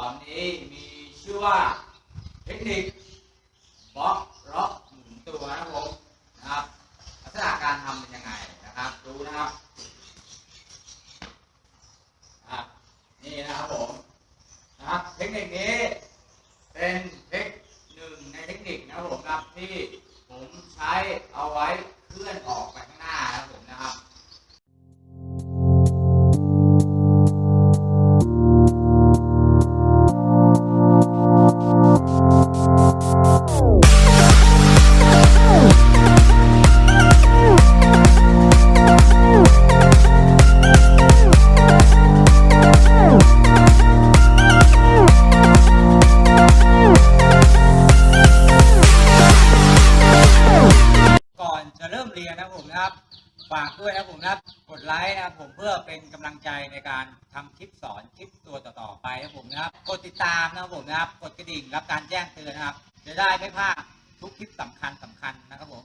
อนนี้มีชื่อว่าเทคนิคบล็อกล็อกหมุนตัวนะครับผมนะครับลักษณะการทำเป็นยังไงนะครับดูนะครับนี่นะครับผมนะครับเทคนิคนี้เป็นเทคหนึ่งในเทคนิคนะครับผมครับที่ผมใช้เอาไว้เคลื่อนออกไปข้างหน้านะครับผมนะครับ ใจในการทำคลิปสอนคลิปตัวต่อๆไปนะครับผมนะครับ กดติดตามนะครับผมนะครับ กดกระดิ่งรับการแจ้งเตือนนะครับ จะได้ไม่พลาดทุกคลิปสำคัญสำคัญนะครับผม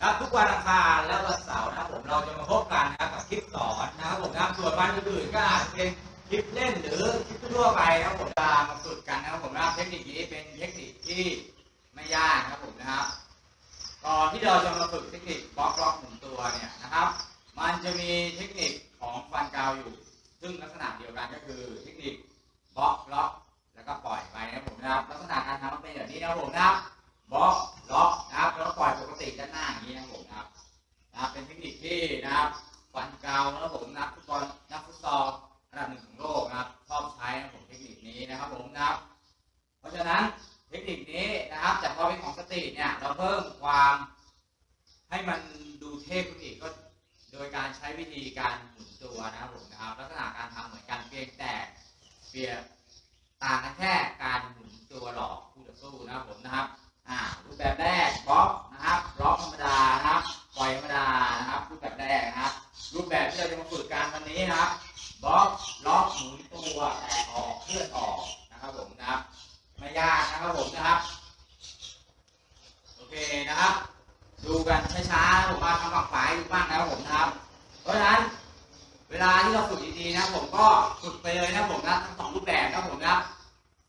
ครับทุกวันอังคารและวันเสาร์นะครับผมเราจะมาพบกันนะครับกับคลิปสอนนะครับผมนะครับส่วนวันอื่นๆก็อาจจะเป็นคลิปเล่นหรือคลิปทั่วไปนะครับผมจะมาฝึกกันนะครับผมนะครับเทคนิคนี้เป็นเทคนิคที่ไม่ยากนะครับผมนะครับก่อนที่เราจะมาฝึกเทคนิคบล็อกล็อกหมุนตัวเนี่ยนะครับ มันจะมีเทคนิค ของฟันกาวอยู่ ซึ่งลักษณะเดียวกันก็คือเทคนิคบล็อกล็อกแล้วก็ปล่อยไปนะครับผมนะครับลักษณะการทำมันเป็นแบบนี้นะครับผมนะครับบล็อกล็อกนะครับแล้วปล่อยปกติด้านหน้าอย่างนี้นะครับผมนะครับนะเป็นเทคนิคที่นะครับฟันกาวนะครับผมนักฟุตบอลนักฟุตซอลระดับหนึ่งของโลกนะครับชอบใช้นะผมเทคนิคนี้นะครับผมนะครับ เพราะฉะนั้นเทคนิคนี้นะครับจากพอเป็นของสตรีทเนี่ยเราเพิ่มความให้มันดูเท่ขึ้นอีกก็โดยการใช้วิธีการ ตัวนะครับผมนะครับลักษณะการทำเหมือนกันเพียงแต่เปลี่ยนต่างกันแค่การหมุนตัวหลอกคู่ต่อสู้นะครับผมนะครับอ่ารูปแบบแรกบล็อก ลาที่เราฝึกดีๆนะผมก็ฝึกไปเลยนะผมนะทั้งสองรูปแบบนะผมนะ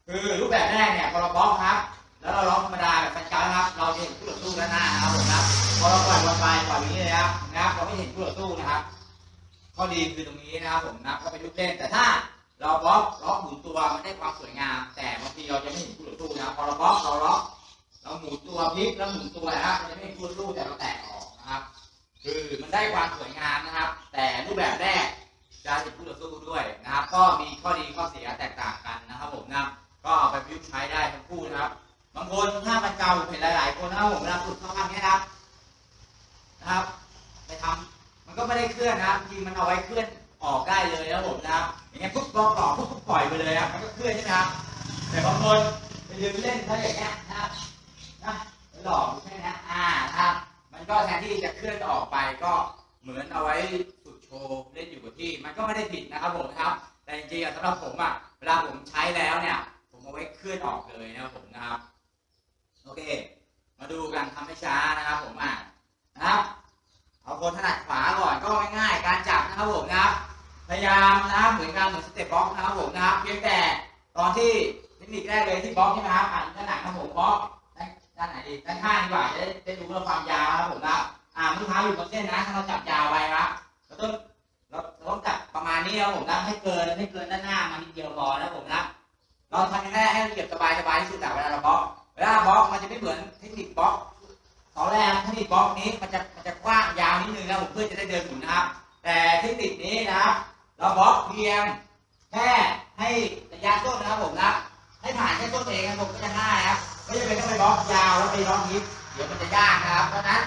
คือรูปแบบแรกเนี่ยพอเราบล็อกครับ แล้วเราล็อกธรรมดาแบบฟันเก้านะครับ เราจะเห็นคู่ต่อสู้ด้านหน้านะครับผมนะพอเราปล่อยบอลไปปล่อยอย่างนี้เลยครับนะครับเราไม่เห็นคู่ต่อสู้นะครับข้อดีคือตรงนี้นะครับผมนะก็เป็นลูกเล่นแต่ถ้าเราบล็อกล็อกหมุนตัวมันได้ความสวยงาม แต่บางทีเราจะไม่เห็นคู่ต่อสู้นะพอเราบล็อกเราล็อกเราหมุนตัวพลิกแล้วหมุนตัวนะครับมันจะไม่คู่ต่อสู้แต่เราแตะออกนะครับ คือมันได้ความสวยงามนะครับ แต่รูปแบบแรก จะเห็นคู่ต่อสู้ด้วยนะครับ ก็มีข้อดีข้อเสียแตกต่างกันนะครับผมนะก็เอาไปประยุกต์ใช้ได้ทั้งคู่นะครับ บางคนถ้ามันเก่าเห็นหลาย ๆ คนนะครับผมเวลาฝึกเขาทำเนี้ยนะครับนะครับไปทำมันก็ไม่ได้เคลื่อนนะครับจริงมันเอาไว้เคลื่อนออกได้เลยนะผมนะครับอย่างเงี้ยปุ๊บบล็อกต่อปุ๊บปล่อยไปเลยครับมันก็เคลื่อนใช่ไหมครับแต่บางคนไปยืนเล่นถ้าอย่างเงี้ยนะครับนะปหลอกอยู่แค่นี้อ่านะครับ มันก็แทนที่จะเคลื่อนออกไปก็เหมือนเอาไว้ฝึกโชว์เล่นอยู่ กับที่มันก็ไม่ได้ผิดนะครับผมนะครับ แต่จริงๆสำหรับผมอะเวลาผมใช้แล้วเนี่ย ผมเอาไว้เคลื่อนออกเลยนะครับผมนะครับ โอเค มาดูกันทำให้ช้านะครับ ผมอะนะครับ เอาคนถนัดขวาก่อนก็ง่ายๆการจับนะครับผมนะครับ พยายามนะครับเหมือนกันเหมือนสเต็ปบล็อกนะครับผมนะครับเพียงแต่ตอนที่เทคนิคแรกเลยที่บล็อกใช่ไหมครับอ่านด้านหลังครับผมบล็อกด้านด้านไหนดีด้านข้างดีกว่าจะได้ได้รู้ว่าความยาวนะครับผมนะครับอ่ามือเท้าอยู่บนเส้นนะถ้าเราจับยาวไปครับเราต้อง ประมาณนี้นะครับผมนะให้เกินให้เกินด้านหน้ามานิดเดียวพอนะผมนะเราทำยังไงให้ละเอียดสบายสบายที่สุดแต่เวลาเราบล็อกเวลาบล็อกมันจะไม่เหมือนเทคนิคบล็อกตอนแรกเทคนิคบล็อกนี้มันจะมันจะกว้างยาวนิดนึงนะผมเพื่อจะได้เดินหมุนนะครับแต่เทคนิคนี้นะเราบล็อกเพียงแค่ให้ระยะต้นนะครับผมนะให้ผ่านแค่ต้นเองนะผมก็จะง่ายครับไม่จำเป็นต้องไปบล็อกยาวแล้วไปบล็อกนิดเดี๋ยวมันจะยากนะครับเพราะนั้น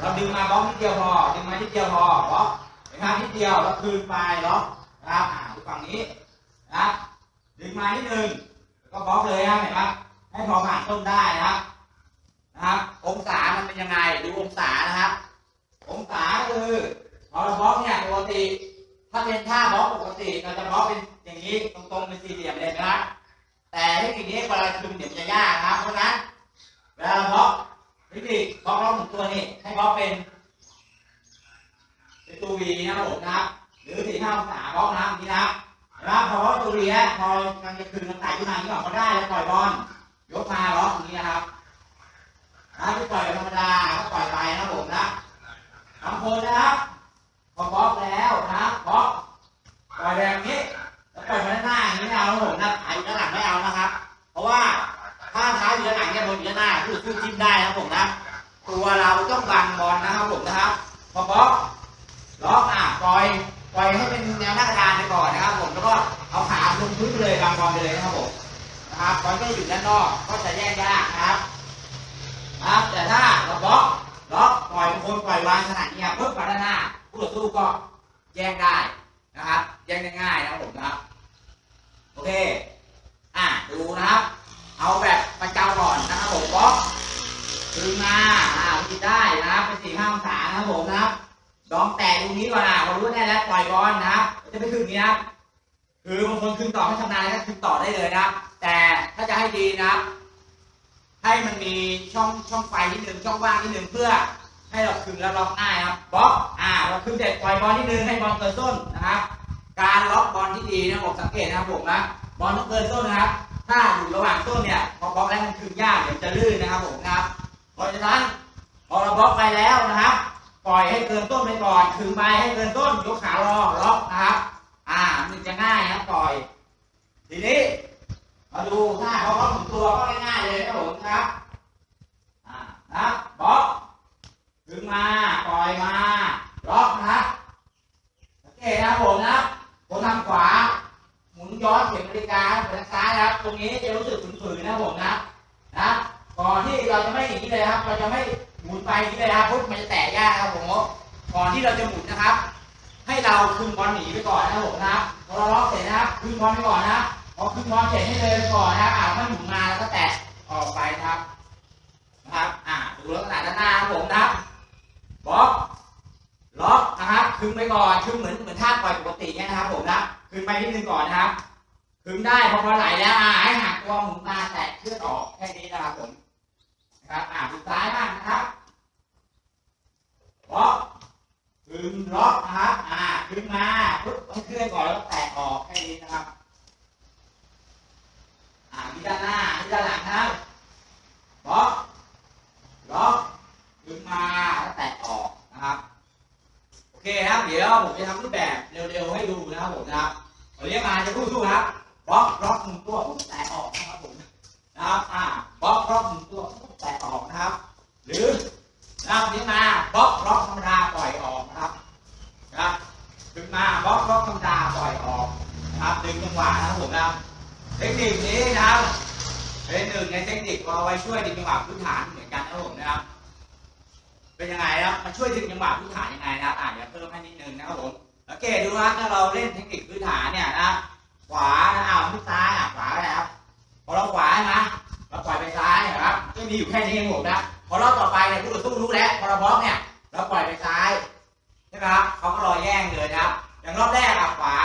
เราดึงมาบล็อกนิดเดียวพอดึงมานิดเดียวพอบล็อก นะครับนิดเดียวแล้วคืนไปล็อกนะครับอ่าฝั่งนี้นะครับดึงมานิดนึงแล้วก็บล็อกเลยครับเห็นไหมให้พอผ่านต้นได้นะครับนะครับ องศามันเป็นยังไงดูองศานะครับ องศาก็คือพอเราบล็อกเนี่ยปกติ ถ้าเป็นท่าบล็อกปกติเราจะบล็อกเป็นอย่างนี้ตรงๆเป็นสี่เหลี่ยมเลยนะครับแต่เทคนิคนี้เวลาคืนเดี๋ยวจะยากนะครับเพราะนั้นเวลาเราบล็อกทคนิคบล็อกล็อกหนึ่งตัวนี่ให้บล็อกเป็น เป็นตัววีนะครับผมนะครับ หรือสี่ห้าองศาบล็อกนะอย่างนี้นะรับพอตัวเรียพอมันจะคืนมันไต่ขึ้นมาอย่างนี้ก่อนก็ได้แล้วปล่อยบอลยกมาล็อกอย่างนี้นะครับนะที่ปล่อยแบบธรรมดาก็ปล่อยไปนะครับผมนะบางคนนะครับพอบล็อกแล้วนะบล็อกปล่อยแบบนี้แล้วปล่อยมาด้านหน้าอย่างนี้ไม่เอานะผมนะถ่ายอยู่ด้านหลังไม่เอานะครับ เพราะว่าถ้าท้ายอยู่ด้านหลังเนี่ยบนอยู่ด้านหน้าคือคือจิ้มได้นะครับผมนะ ตัวเราต้องบังบอลนะครับผมนะครับ นะครับบอลก็อยู่ด้านนอกก็จะแยกยากนะครับครับ แต่ถ้าเราบล็อกล็อกปล่อยบางคนปล่อยวางขนาดนี้ครับปุ๊บมาด้านหน้าผู้ต่อสู้ก็แยกได้นะครับ แยกได้ง่ายนะครับผมนะครับ โอเค อะดูนะครับ เอาแบบประจำก่อนนะครับผมบล็อกดึงมาอ่าคิดได้นะครับเป็นสี่ห้าองศานะครับผมนะครับลองแตะตรงนี้ก่อนอะพอรู้แน่แล้วปล่อยบอลนะครับจะไม่ขึ้นนี้นะครับคือบางคนขึ้นต่อไม่ชำนาญก็ขึ้นต่อได้เลยนะครับ แต่ถ้าจะให้ดีนะครับให้มันมีช่องช่องไฟนิดนึงช่องว่างนิดนึงเพื่อให้เราคึงแล้วล็อกง่ายครับบล็อกอ่าเราคึงเสร็จปล่อยบอลนิดนึงให้บอลเกินส้นนะครับ การล็อกบอลที่ดีนะผมสังเกตนะครับผมนะบอลต้องเกินส้นนะครับ ถ้าอยู่ระหว่างส้นเนี่ยพอบล็อกแล้วมันคึงยากเดี๋ยวจะลื่นนะครับผมนะครับเพราะฉะนั้นพอเราบล็อกไปแล้วนะครับ ปล่อยให้เกินต้นไปก่อนถึงไปให้เกินต้นยกขารอล็อกนะครับ อ่ามันจะง่ายนะครับปล่อย ทีนี้ มาดูถ้าเขาบล็อกถึงตัวก็ง่ายๆเลยนะครับผมครับอ่านะบล็อกถึงมาปล่อยมาล็อกนะครับโอเคนะผมนะครับผมทำขวา หมุนย้อนเข็มนาฬิกาไปทางซ้ายนะครับ ตรงนี้จะรู้สึกฝืนๆนะผมนะนะก่อนที่เราจะไม่อย่างนี้เลยครับ เราจะไม่หมุนไปอย่างนี้เลยครับปุ๊บมันจะแตกยากครับผมก่อนที่เราจะหมุนนะครับ ให้เราคึงบอลหนีไปก่อนนะผมนะครับพอเราล็อกเสร็จนะครับคึงบอลไปก่อนนะ ครับพอคึงบอเสร็จให้เดินก่อนนะครับอ่าไม่หมุนมาแล้วก็แตะออกไปครับ นะครับ อ่าดูลักษณะด้านหน้าผมนะครับบล็อกล็อกนะครับคึงไปก่อนคึงเหมือนเหมือนท่าปล่อยปกติเนี่ยนะครับ ผมนะคึงไปนิดนึงก่อนนะครับคึงได้พอพอไหลแล้วอ่าให้หักตัวหมุนมาแตะเคลื่อนออกแค่นี้นะครับผมนะครับอ่าดูซ้ายบ้างนะครับบล็อกคึงล็อกนะครับ อ่าคึงมาปุ๊บให้เคลื่อนก่อนแล้วแตะออกแค่นี้นะครับ อ่ามีด้านหน้ามีด้านหลังนะครับล็อกล็อกคึงมาแล้วแตะออกนะครับ โอเคครับ เดี๋ยวผมจะทำรูปแบบเร็วๆให้ดูนะครับผมนะครับเรียกมาจะพูดสู้ครับบล็อกล็อกหนึ่งตัวปุ๊บแตะออกนะครับผมนะครับอ่าบล็อกล็อกหนึ่งตัวปุ๊บแตะออกนะครับ หรือนะครับนี้มาบล็อกล็อกธรรมดาปล่อยออกนะครับนะครับดึงมาบล็อกล็อกธรรมดาปล่อยออกนะครับดึงจังหวะนะครับผมนะครับ ทคนิคนี้นะครับเป็นหนึ่งในเทคนิคเอาไว้ช่วยดึงจังหวะพื้นฐานเหมือนกันนะครับผมนะครับ เป็นยังไงนะครับมันช่วยดึงจังหวะพื้นฐานยังไงนะครับอ่าเดี๋ยวเพิ่มให้นิดนึงนะครับผมสังเกตดูนะถ้าเราเล่นเทคนิคพื้นฐานเนี่ยนะขวานะอ้าวที่ซ้ายอะขวาไปครับพอเราขวาใช่ไหมเราปล่อยไปซ้ายนะครับก็มีอยู่แค่นี้เองผมนะพอรอบต่อไปเนี่ยผู้ต่อสู้รู้แล้วพอเราบล็อกเนี่ยเราปล่อยไปซ้ายใช่ไหมครับเขาก็รอแย่งเลยนะครับ อย่างรอบแรกอะขวา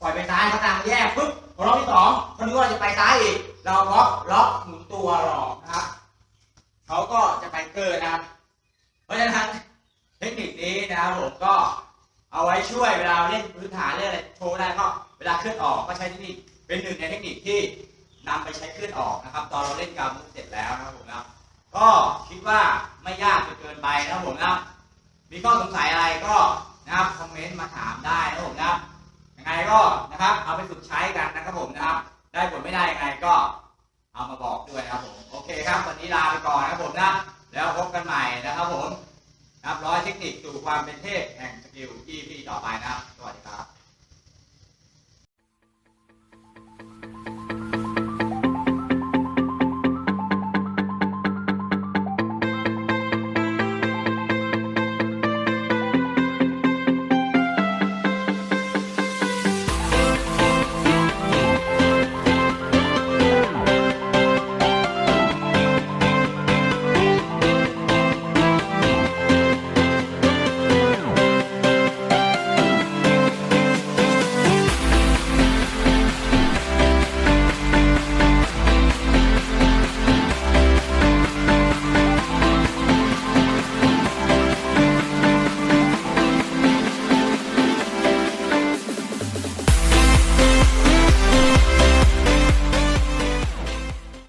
ปล่อยไปซ้ายเขาตามแย่งปุ๊บ รอบที่สองเขาคิดว่าเราจะไปซ้ายอีก เราบล็อกล็อกหมุนตัวหลอกนะครับเขาก็จะไปเกินนะครับ เพราะฉะนั้นเทคนิคนี้นะครับผมก็เอาไว้ช่วยเวลาเล่นพื้นฐานเล่นอะไรโชว์ได้ก็เวลาเคลื่อนออกก็ใช้เทคนิคเป็นหนึ่งในเทคนิคที่นำไปใช้เคลื่อนออกนะครับ ตอนเราเล่นการมุกเสร็จแล้วนะครับผมนะก็คิดว่าไม่ยากจนเกินไปนะครับผมนะมีข้อสงสัยอะไรก็นะครับคอมเมนต์มาถามได้นะครับผมนะ ยังไงก็นะครับเอาไปฝึกใช้กันนะครับผมนะครับ ได้ผลไม่ได้ยังไงก็เอามาบอกด้วยนะครับผมโอเคครับวันนี้ลาไปก่อนนะครับผมนะ แล้วพบกันใหม่นะครับผมนะครับร้อยเทคนิคสู่ความเป็นเทพแห่งสกิล EP ต่อไปนะครับสวัสดีครับ